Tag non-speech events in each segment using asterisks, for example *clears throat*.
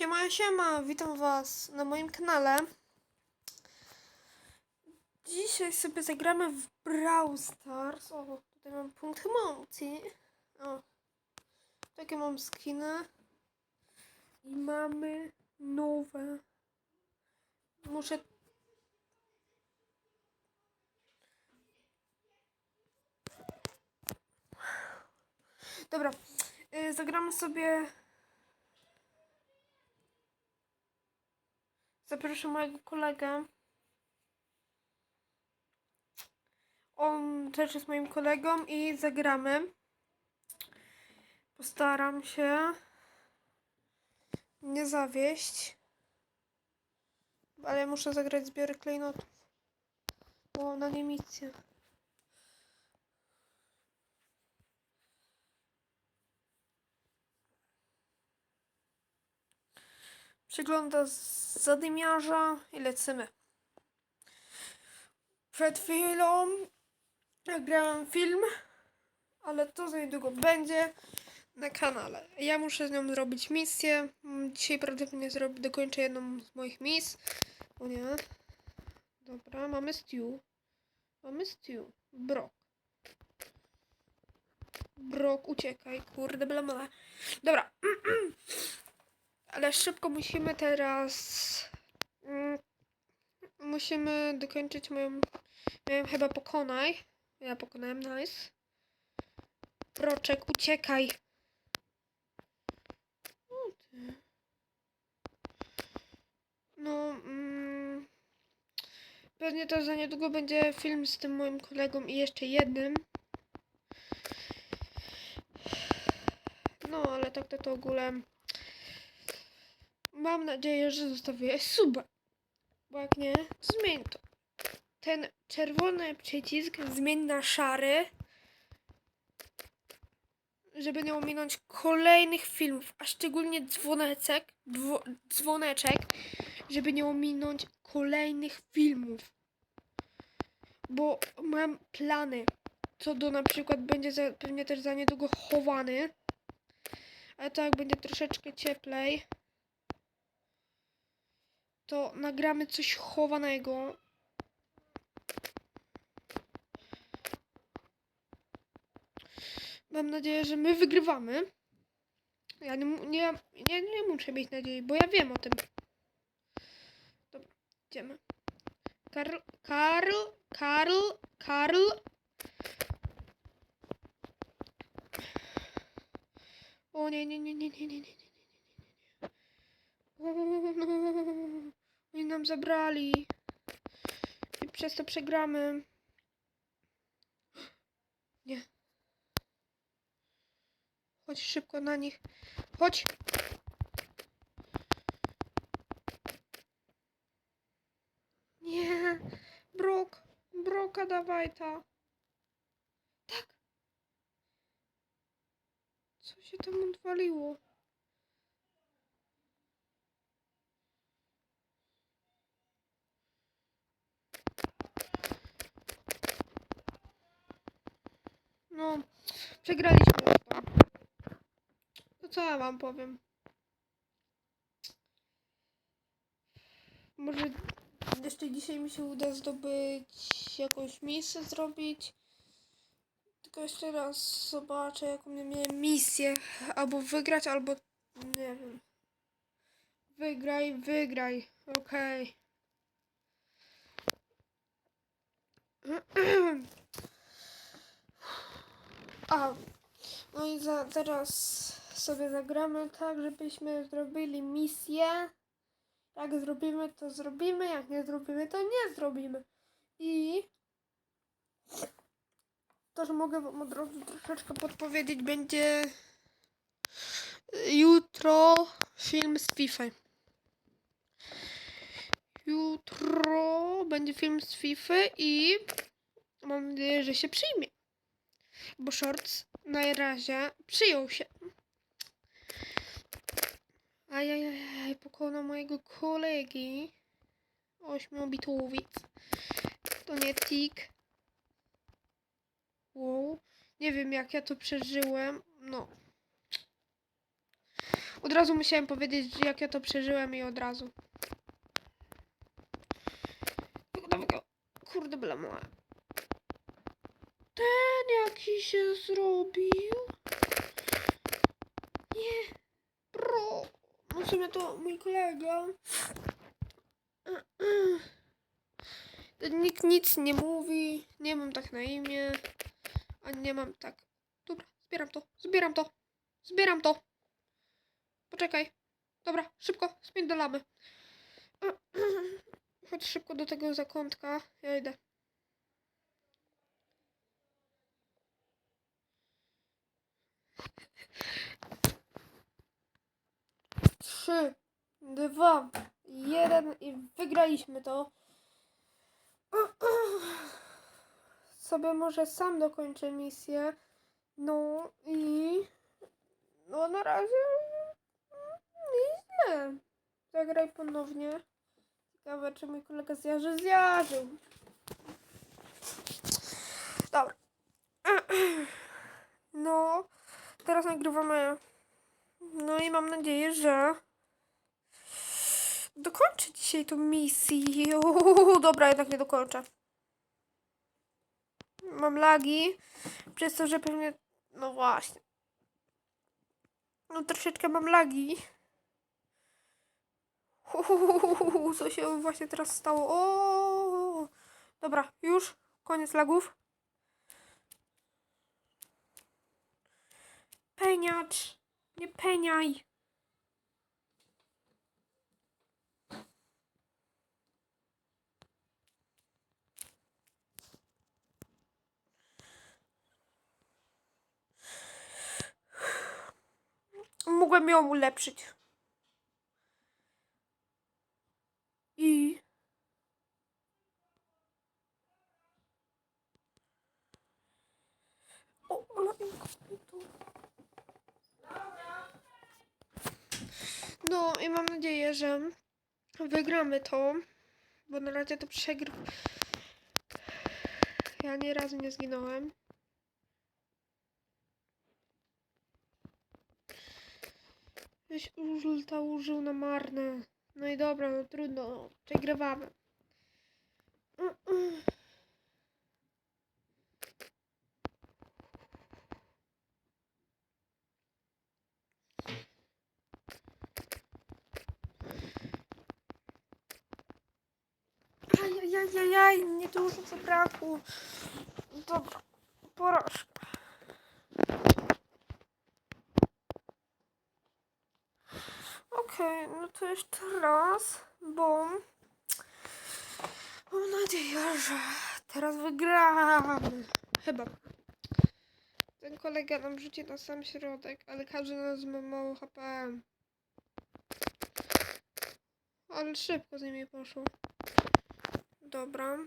Siema, siema, witam was na moim kanale. Dzisiaj sobie zagramy w Brawl Stars. O, tutaj mam punkt emocji. O, takie mam skiny. I mamy nowe. Muszę... Dobra, y, zagramy sobie Zapraszam mojego kolegę. On też jest moim kolegą i zagramy. Postaram się nie zawieść. Ale muszę zagrać zbiory klejnotów. Bo na nie. Przygląda z zadymiarza i lecimy. Przed chwilą nagrałem film, ale to za niedługo będzie na kanale. Ja muszę z nią zrobić misję. Dzisiaj prawdopodobnie zrobię, dokończę jedną z moich mis. O nie. Dobra, mamy stew. Mamy stew. Brok. Brok, uciekaj, kurde, bla bla. Dobra. *clears throat* Ale szybko musimy teraz. Mm, musimy dokończyć moją. Miałem chyba pokonaj. Ja pokonałem, nice. Proczek, uciekaj. No. Mm, pewnie to za niedługo będzie film z tym moim kolegą i jeszcze jednym. No, ale tak to, to ogóle. Mam nadzieję, że zostawiłeś suba. Bo jak nie, zmień to. Ten czerwony przycisk zmień na szary, żeby nie ominąć kolejnych filmów, a szczególnie dzwoneczek, dwo, dzwoneczek, żeby nie ominąć kolejnych filmów. Bo mam plany, co do na przykład będzie za, pewnie też za niedługo chowany. Ale to jak będzie troszeczkę cieplej to nagramy coś chowanego. Mam nadzieję, że my wygrywamy. Ja nie, nie, nie, nie muszę mieć nadziei, bo ja wiem o tym. Dobra, idziemy. Karl, Karl, Karl, Karl. O nie, nie, nie, nie, nie, nie, nie, nie. O, no. Oni nam zabrali. I przez to przegramy. Nie. Chodź szybko na nich. Chodź. Nie. Brok. Broka dawaj ta. Tak. Co się tam odwaliło? No, przegraliśmy już to. Co ja wam powiem? Może jeszcze dzisiaj mi się uda zdobyć jakąś misję zrobić. Tylko jeszcze raz zobaczę jaką ja miałem misję. Albo wygrać, albo nie wiem. Wygraj, wygraj. Okej. *clears throat* A, no i za, teraz sobie zagramy tak, żebyśmy zrobili misję. Jak zrobimy, to zrobimy. Jak nie zrobimy, to nie zrobimy. I to, że mogę wam od razu troszeczkę podpowiedzieć, będzie jutro film z FIFA. Jutro będzie film z FIFA i mam nadzieję, że się przyjmie bo shorts na razie przyjął się. Ajajaj, pokonał mojego kolegi. Ośmiobitowic. To nie tik. Wow. Nie wiem jak ja to przeżyłem. No. Od razu musiałem powiedzieć, jak ja to przeżyłem i od razu. Kurde byle moja. Ten jaki się zrobił. Nie. Bro. No w sumie to mój kolega. Nikt nic nie mówi. Nie mam tak na imię. A nie mam tak. Dobra, zbieram to. Zbieram to. Zbieram to. Poczekaj. Dobra, szybko, spiędolamy. *clears throat* Chodź szybko do tego zakątka. Ja idę. Trzy, dwa, jeden i wygraliśmy to. *clears throat* Sobie może sam dokończę misję. No i no na razie nieźle. Zagraj ponownie. Ciekawe, czy mój kolega zjarzy zjarzył. Dobra. *clears throat* No, teraz nagrywamy. No i mam nadzieję, że dokończę dzisiaj tą misję. Uuu, *laughs* dobra, jednak nie dokończę. Mam lagi, przez to, że pewnie... No właśnie. No troszeczkę mam lagi. Uuu, *laughs* co się właśnie teraz stało? O! Dobra, już. Koniec lagów. Peniacz. Nie peniaj. Mogłem ją ulepszyć. I... O, ale No i mam nadzieję, że wygramy to, bo na razie to przegryw. Ja nie razu nie zginąłem. Weź ulta użył na marne. No i dobra, no trudno, przegrywamy. Mm, mm. Ajajajajaj, nie dużo zabrakło. Dobra, porażka. Okej, no to jeszcze raz, bo mam nadzieję, że teraz wygramy. Chyba. Ten kolega nam rzuci na sam środek, ale każdy nas ma mało HP. Ale szybko z nimi poszło. Dobra.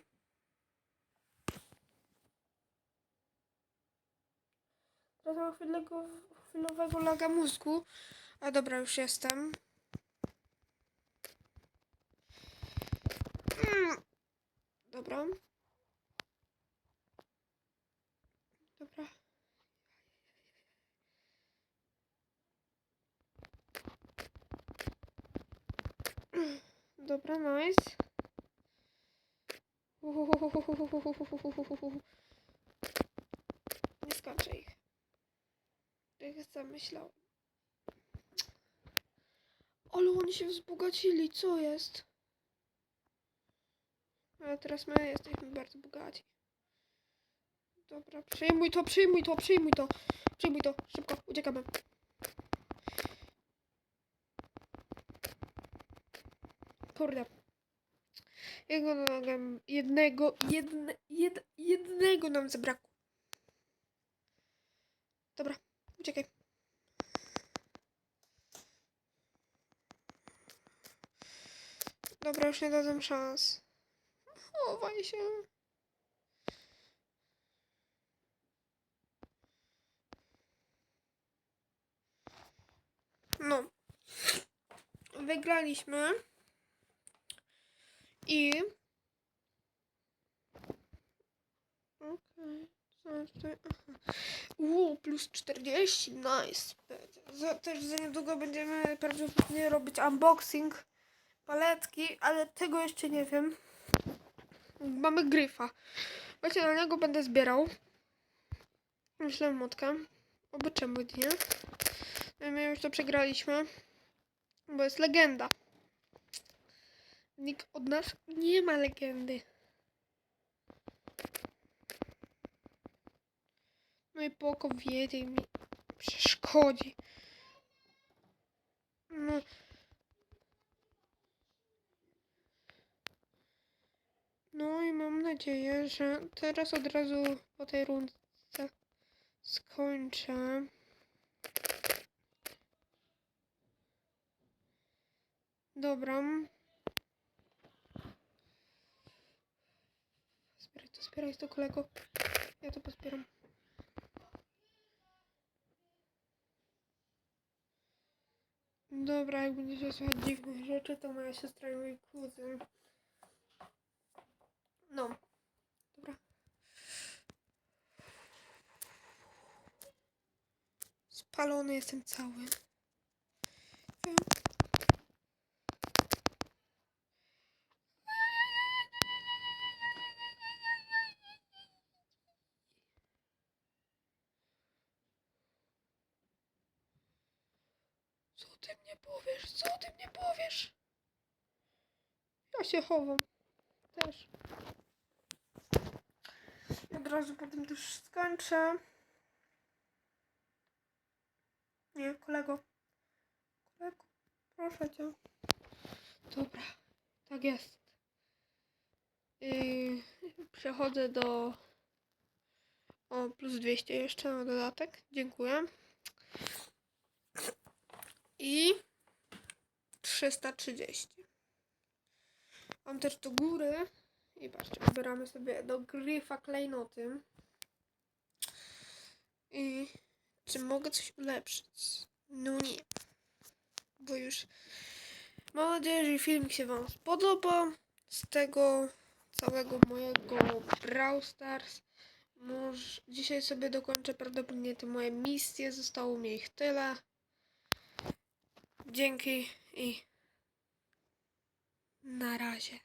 Mam chwilego, chwilowego laga mózgu. A dobra, już jestem. Mm. Dobra. Dobra. Dobra, nice skończę ich. Sam myślałem. Ale oni się wzbogacili, co jest? Ale teraz my jesteśmy bardzo bogaci. Dobra, przyjmuj to, przyjmuj to, przyjmuj to. Przyjmuj to, szybko, uciekamy. Kurde. Jego nogam, jednego, jedne, jed, jednego nam zabrakło. Dobra, uciekaj. Dobra, już nie dadzą szans. Chowaj się. No. Wygraliśmy. I... Okej. Aha. Uuu, plus 40, nice. Za, też za niedługo będziemy prawdopodobnie robić unboxing paletki, ale tego jeszcze nie wiem. Mamy gryfa. Właśnie na niego będę zbierał. Myślę motkę. Oby czemu nie. No My już to przegraliśmy. Bo jest legenda. Nikt od nas nie ma legendy. I poko wiedzie mi przeszkodzi. No. No i mam nadzieję, że teraz od razu po tej rundce skończę. Dobra. Zbieraj to, zbieraj to kolego. Ja to pozbieram. Dobra, jak będziecie słuchać dziwnych rzeczy, to moja siostra i mój kuzyn. No. Dobra. Spalony jestem cały. Co ty mnie powiesz? Co ty mnie powiesz? Ja się chowam. Też. Od razu potem też skończę. Nie, kolego. Kolego, proszę cię. Dobra, tak jest. Yy, przechodzę do... O, plus 200 jeszcze na dodatek. Dziękuję. I 330. Mam też do góry. I patrzcie, wybieramy sobie do gryfa klejnoty. I czy mogę coś ulepszyć? No nie. Bo już mam nadzieję, że filmik się Wam spodoba. Z tego całego mojego Brawl Stars. Może dzisiaj sobie dokończę prawdopodobnie te moje misje. Zostało mi ich tyle. Dzięki i na razie.